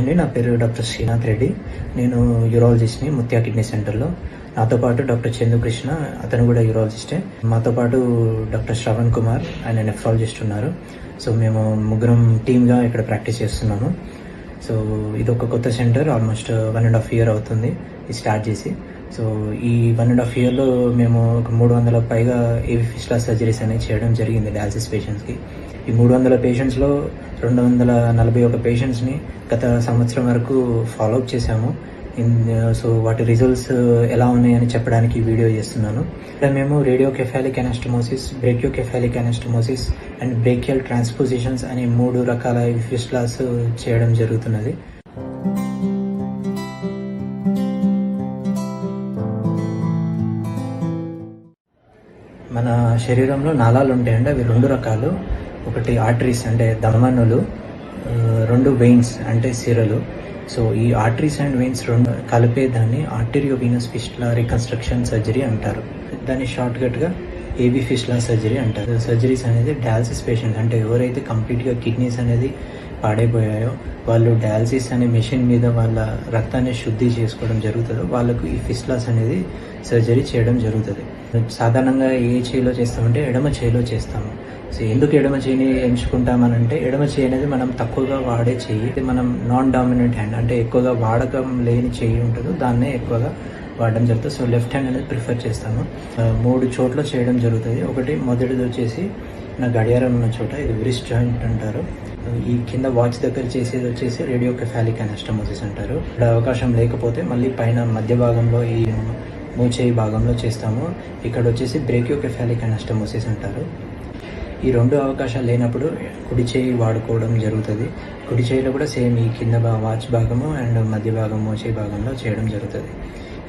అండి. నా పేరు డాక్టర్ శ్రీనాథ్ రెడ్డి. నేను యూరాలజిస్ట్ని ముత్యా కిడ్నీ సెంటర్లో నాతో పాటు డాక్టర్ చందుకృష్ణ అతను కూడా యూరాలజిస్టే మాతో పాటు డాక్టర్ శ్రవణ్ కుమార్ ఆయన నెఫ్రాలజిస్ట్ ఉన్నారు. సో మేము ముగ్గురం టీమ్గా ఇక్కడ ప్రాక్టీస్ చేస్తున్నాము. సో ఇది ఒక కొత్త centre almost one and half year అవుతుంది. ఇది స్టార్ట్ చేసి. సో ఈ వన్ అండ్ హాఫ్ ఇయర్లో మేము ఒక మూడు వందల పైగా ఏవి ఫిస్లా సర్జరీస్ అనేవి చేయడం జరిగింది డయాలసిస్ పేషెంట్స్కి ఈ మూడు వందల పేషెంట్స్లో రెండు వందల నలభై ఒక పేషెంట్స్ని గత సంవత్సరం వరకు ఫాలోఅప్ చేశాము. సో వాటి రిజల్ట్స్ ఎలా ఉన్నాయని చెప్పడానికి వీడియో చేస్తున్నాను. ఇక్కడ మేము radio cephalic anastomosis brachio cephalic anastomosis and brachial transpositions అనే మూడు రకాల ఫిస్లాస్ చేయడం జరుగుతున్నది. మన శరీరంలో నాళాలు ఉంటాయండి అవి రెండు రకాలు. ఒకటి ఆర్టరీస్ అంటే ధమనులు రెండు వెయిన్స్ అంటే సిరలు. సో ఈ ఆర్టరీస్ అండ్ వెయిన్స్ రెండు కలిపే దాన్ని ఆర్టరియో ఫిస్టులా రికన్స్ట్రక్షన్ సర్జరీ అంటారు. దాన్ని షార్ట్కట్గా ఏబీ ఫిస్టులా సర్జరీ అంటారు. సర్జరీస్ అనేది డయాలసిస్ పేషెంట్ అంటే ఎవరైతే కంప్లీట్గా కిడ్నీస్ అనేది పాడైపోయాయో వాళ్ళు డయాలసిస్ అనే మెషిన్ మీద వాళ్ళ రక్తాన్ని శుద్ధి చేసుకోవడం జరుగుతుందో వాళ్ళకు ఈ ఫిస్లాస్ అనేది సర్జరీ చేయడం జరుగుతుంది. సాధారణంగా ఏ చేయిలో చేస్తామంటే ఎడమ చేయిలో చేస్తాము. సో ఎందుకు ఎడమ చేయిని ఎంచుకుంటామనంటే ఎడమ చేయి అనేది మనం తక్కువగా వాడే చేయి. మనం నాన్ డామినెంట్ హ్యాండ్ అంటే ఎక్కువగా వాడకం లేని చేయి ఉంటుందో. దాన్నే ఎక్కువగా వాడడం జరుగుతుంది. సో లెఫ్ట్ హ్యాండ్ అనేది ప్రిఫర్ చేస్తాము. మూడు చోట్ల చేయడం జరుగుతుంది. ఒకటి మొదటిది వచ్చేసి నా గడియారం ఉన్న చోట ఇది వ్రిస్ట్ జాయింట్ అంటారు. ఈ కింద వాచ్ దగ్గర చేసేది వచ్చేసి రేడియో కెఫాలిక్ అనస్టమోసిస్ అంటారు. ఇక్కడ అవకాశం లేకపోతే మళ్ళీ పైన మధ్య భాగంలో ఈ మూచేయి భాగంలో చేస్తాము. ఇక్కడ వచ్చేసి బ్రేకియో కెఫాలిక్ అనస్టమోసిస్ అంటారు. ఈ రెండు అవకాశాలు లేనప్పుడు కుడి చేయి వాడుకోవడం జరుగుతుంది. కుడి చేయిలో కూడా సేమ్ ఈ కింద భా- వాచ్ భాగము అండ్ మధ్య భాగం మోచేయి భాగంలో చేయడం జరుగుతుంది.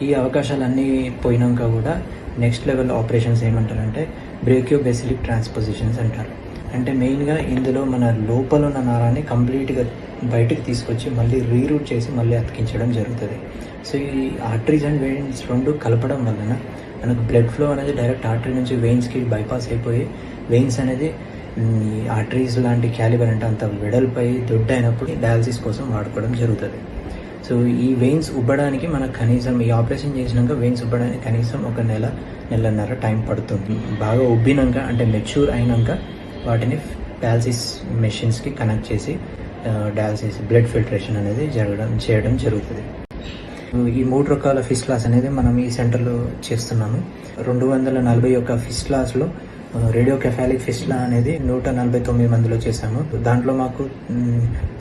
ఈ అవకాశాలన్నీ పోయినాక కూడా నెక్స్ట్ లెవెల్ ఆపరేషన్స్ ఏమంటారంటే బ్రేకియో బెసిలిక్ ట్రాన్స్పోజిషన్స్ అంటారు. అంటే మెయిన్గా ఇందులో మన లోపల ఉన్న నారాన్ని కంప్లీట్గా బయటకు తీసుకొచ్చి మళ్ళీ రీరూట్ చేసి మళ్ళీ అతికించడం జరుగుతుంది. సో ఈ ఆర్టరీస్ అండ్ వెయిన్స్ రెండు కలపడం వలన మనకు బ్లడ్ ఫ్లో అనేది డైరెక్ట్ ఆర్టరీ నుంచి వెయిన్స్కి బైపాస్ అయిపోయి వెయిన్స్ అనేది ఈ ఆర్టరీస్ లాంటి క్యాలిబర్ అంటే అంత వెడల్పై దొడ్డైనప్పుడు డయాలసిస్ కోసం వాడుకోవడం జరుగుతుంది. సో ఈ వెయిన్స్ ఉబ్బడానికి మనకు కనీసం ఈ ఆపరేషన్ చేసినాక వెయిన్స్ ఉబ్బడానికి కనీసం ఒక నెల నెలన్నర టైం పడుతుంది. బాగా ఉబ్బినాక అంటే మెచ్యూర్ అయినాక వాటిని డయాలసిస్ మెషిన్స్కి కనెక్ట్ చేసి డయాలసిస్ బ్లడ్ ఫిల్టరేషన్ అనేది జరగడం చేయడం జరుగుతుంది. ఈ మూడు రకాల ఫిస్లాస్ అనేది మనం ఈ సెంటర్లో చేస్తున్నాము. రెండు వందల నలభై ఒక్క ఫిస్లాస్లో రేడియో కెఫాలిక్ ఫిస్లా అనేది నూట నలభై తొమ్మిది మందిలో చేశాము. దాంట్లో మాకు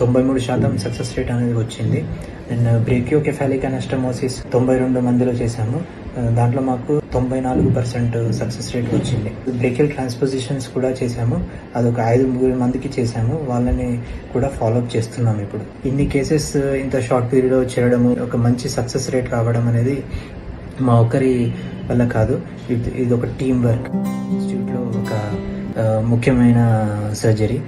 తొంభై మూడు శాతం సక్సెస్ రేట్ అనేది వచ్చింది. అండ్ బ్రేకియో కెఫాలిక్ అనస్టమోసిస్ తొంభై రెండు మందిలో చేశాము. దాంట్లో మాకు తొంభై నాలుగు పర్సెంట్ సక్సెస్ రేట్ వచ్చింది. బ్రేకిల్ ట్రాన్స్పోజిషన్స్ కూడా చేశాము. అదొక ఐదు ముగ్గురు మందికి చేశాము. వాళ్ళని కూడా ఫాలోఅప్ చేస్తున్నాము ఇప్పుడు. ఇన్ని కేసెస్ ఇంత షార్ట్ పీరియడ్లో చేయడము ఒక మంచి సక్సెస్ రేట్ రావడం అనేది మా ఒక్కరి వల్ల కాదు. ఇది ఇది ఒక టీం వర్క్ ఇన్స్టిట్యూట్లో ఒక ముఖ్యమైన సర్జరీ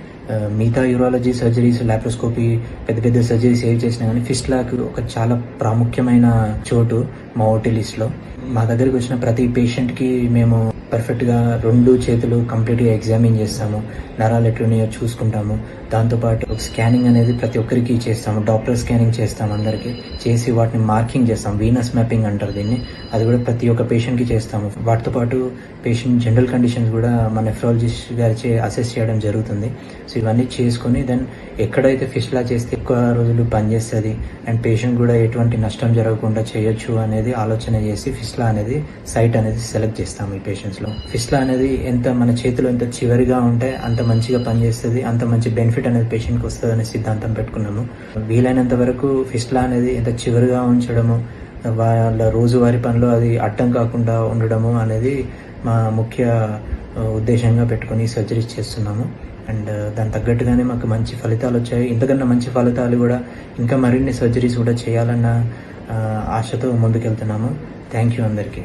మిగతా యూరాలజీ సర్జరీస్ లాప్రోస్కోపీ పెద్ద పెద్ద సర్జరీస్ ఏవి చేసినా కానీ ఫిస్ట్లాక్ ఒక చాలా ప్రాముఖ్యమైన చోటు మా ఓటీ లిస్ట్లో మా దగ్గరికి వచ్చిన ప్రతి పేషెంట్కి మేము పర్ఫెక్ట్గా రెండు చేతులు కంప్లీట్గా ఎగ్జామిన్ చేస్తాము. నరాలు ఎట్లున్నాయో చూసుకుంటాము. దాంతోపాటు ఒక స్కానింగ్ అనేది ప్రతి ఒక్కరికి చేస్తాము. డాప్లర్ స్కానింగ్ చేస్తాము అందరికి. చేసి వాటిని మార్కింగ్ చేస్తాం. వీనస్ మ్యాపింగ్ అంటారు దీన్ని. అది కూడా ప్రతి ఒక్క పేషెంట్కి చేస్తాము. వాటితో పాటు పేషెంట్ జనరల్ కండిషన్స్ కూడా మా నెఫ్రాలజిస్ట్ గారిచే అసెస్ చేయడం జరుగుతుంది. సో ఇవన్నీ చేసుకొని దెన్ ఎక్కడైతే ఫిష్లా చేస్తే ఎక్కువ రోజులు పనిచేస్తుంది అండ్ పేషెంట్ కూడా ఎటువంటి నష్టం జరగకుండా చేయొచ్చు అనేది ఆలోచన చేసి ఫిస్లా అనేది సైట్ అనేది సెలెక్ట్ చేస్తాము ఈ పేషెంట్స్లో ఫిస్లా అనేది ఎంత మన చేతిలో ఎంత చివరిగా ఉంటే అంత మంచిగా పనిచేస్తుంది అంత మంచి బెనిఫిట్ అనేది పేషెంట్కి వస్తుంది అనే సిద్ధాంతం పెట్టుకున్నాము. వీలైనంత వరకు ఫిస్లా అనేది ఎంత చివరిగా ఉంచడము వాళ్ళ రోజువారి పనిలో అది అడ్డం కాకుండా ఉండడము అనేది మా ముఖ్య ఉద్దేశంగా పెట్టుకొని సర్జరీస్ చేస్తున్నాము. అండ్ దాని తగ్గట్టుగానే మాకు మంచి ఫలితాలు వచ్చాయి. ఇంతకన్నా మంచి ఫలితాలు కూడా ఇంకా మరిన్ని సర్జరీస్ కూడా చేయాలన్న ఆశతో ముందుకెళ్తున్నాము. థ్యాంక్ యూ అందరికీ.